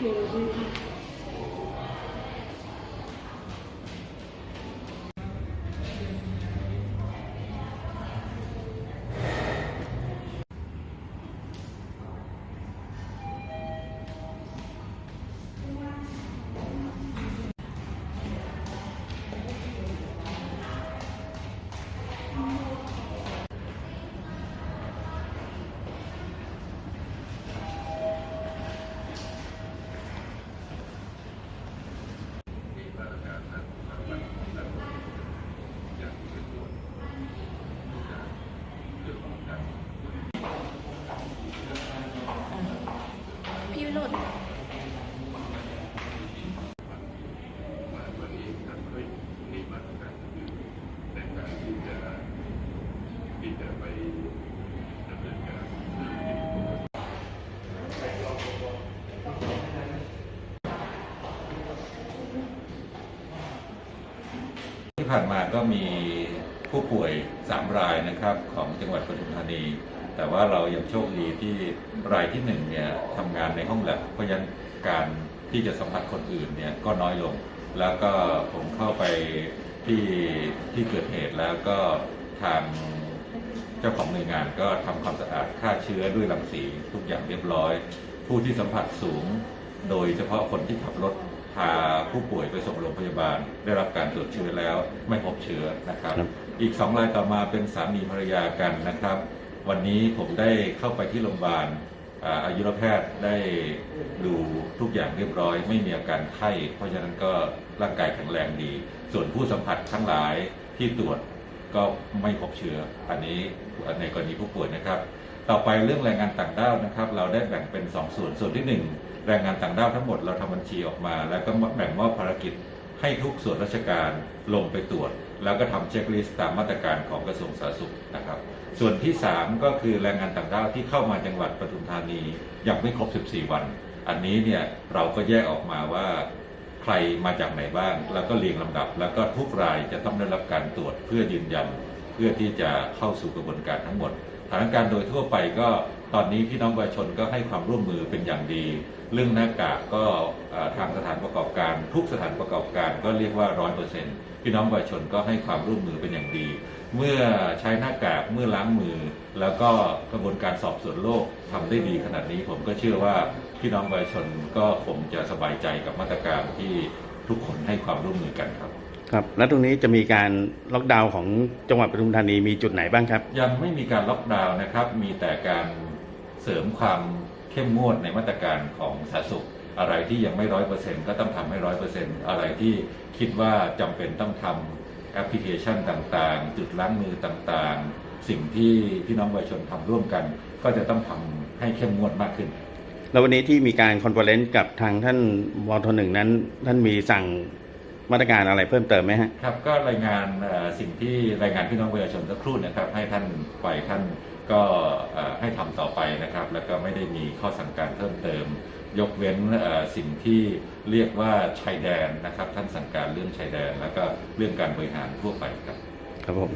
Thank you. วิโรจน์ที่ผ่านมาก็มีผู้ป่วย 3 รายนะครับของจังหวัดปทุมธานี แต่ว่าเรายังโชคดีที่รายที่1เนี่ยทำงานในห้องแลบเพราะฉะนั้นการที่จะสัมผัสคนอื่นเนี่ยก็น้อยลง แล้วก็ผมเข้าไปที่ที่เกิดเหตุแล้วก็ทางเจ้าของหน่วยงานก็ทำความสะอาดฆ่าเชื้อด้วยรังสีทุกอย่างเรียบร้อย ผู้ที่สัมผัสสูง โดยเฉพาะคนที่ขับรถพาผู้ป่วยไปส่งโรงพยาบาล ได้รับการตรวจเชื้อแล้วไม่พบเชื้อนะครับ ครับ อีกสองรายต่อมาเป็นสามีภรรยากันนะครับ วันนี้ผมได้เข้าไปที่โรงพยาบาลอาอายุรแพทย์ได้ดูทุกอย่างเรียบร้อย ไม่มีอาการไข้ เพราะฉะนั้นก็ร่างกายแข็งแรงดี ส่วนผู้สัมผัสทั้งหลายที่ตรวจก็ไม่พบเชื้อ อันนี้ในกรณีผู้ป่วยนะครับ ต่อไปเรื่องแรงงานต่างด้าวนะครับ เราได้แบ่งเป็น 2 ส่วน ส่วนที่ 1 แรงงานต่างด้าวทั้งหมดเราทำบัญชีออกมา แล้วก็แบ่งมอบภารกิจให้ทุกส่วนราชการลงไปตรวจ แล้วก็ทำเช็คลิสต์ตามมาตรการของกระทรวงสาธารณสุขนะครับ ส่วนที่ 3 ก็คือแรงงานต่างด้าวที่เข้ามาจังหวัดปทุมธานียังไม่ครบ 14 วัน อันนี้เนี่ยเราก็แยกออกมาว่าใครมาจากไหนบ้าง แล้วก็เรียงลำดับ แล้วก็ทุกรายจะต้องได้รับการตรวจเพื่อยืนยัน เพื่อที่จะเข้าสู่กระบวนการทั้งหมดสถานการณ์โดยทั่วไปก็ตอนนี้พี่น้องประชาชนก็ให้ความร่วมมือเป็นอย่างดี เรื่องหน้ากากก็ทางสถานประกอบการ ทุกสถานประกอบการก็เรียกว่าร้อยเปอร์เซ็นต์ พี่น้องประชาชนก็ให้ความร่วมมือเป็นอย่างดี เมื่อใช้หน้ากากเมื่อล้างมือ แล้วก็กระบวนการสอบสวนโรคทำได้ดีขนาดนี้ ผมก็เชื่อว่าพี่น้องประชาชนก็คงจะสบายใจกับมาตรการที่ทุกคนให้ความร่วมมือกันครับครับแล้วตรงนี้จะมีการล็อกดาวน์ของจังหวัดปทุมธานีมีจุดไหนบ้างครับ ยังไม่มีการล็อกดาวน์นะครับ มีแต่การเสริมความเข้มงวดในมาตรการของสาธารณสุข อะไรที่ยังไม่ร้อยเปอร์เซ็นต์ก็ต้องทำให้ร้อยเปอร์เซ็นต์อะไรที่คิดว่าจำเป็นต้องทำแอปพลิเคชันต่างๆ จุดล้างมือต่างๆ สิ่งที่พี่น้องประชาชนทำร่วมกัน ก็จะต้องทำให้เข้มงวดมากขึ้น แล้ววันนี้ที่มีการคอนเฟอเรนซ์กับทางท่านวทหนึ่งนั้น ท่านมีสั่งมาตรการอะไรเพิ่มเติมไหมฮะครับก็รายงานเอ่อสิ่งที่รายงานพี่น้องประชาชนสักครู่นะครับ ให้ท่านฝ่ายท่านก็เอ่อให้ทำต่อไปนะครับ แล้วก็ไม่ได้มีข้อสั่งการเพิ่มเติม ยกเว้นสิ่งที่เรียกว่าชายแดนนะครับ ท่านสั่งการเรื่องชายแดน แล้วก็เรื่องการบริหารทั่วไปครับ ครับผม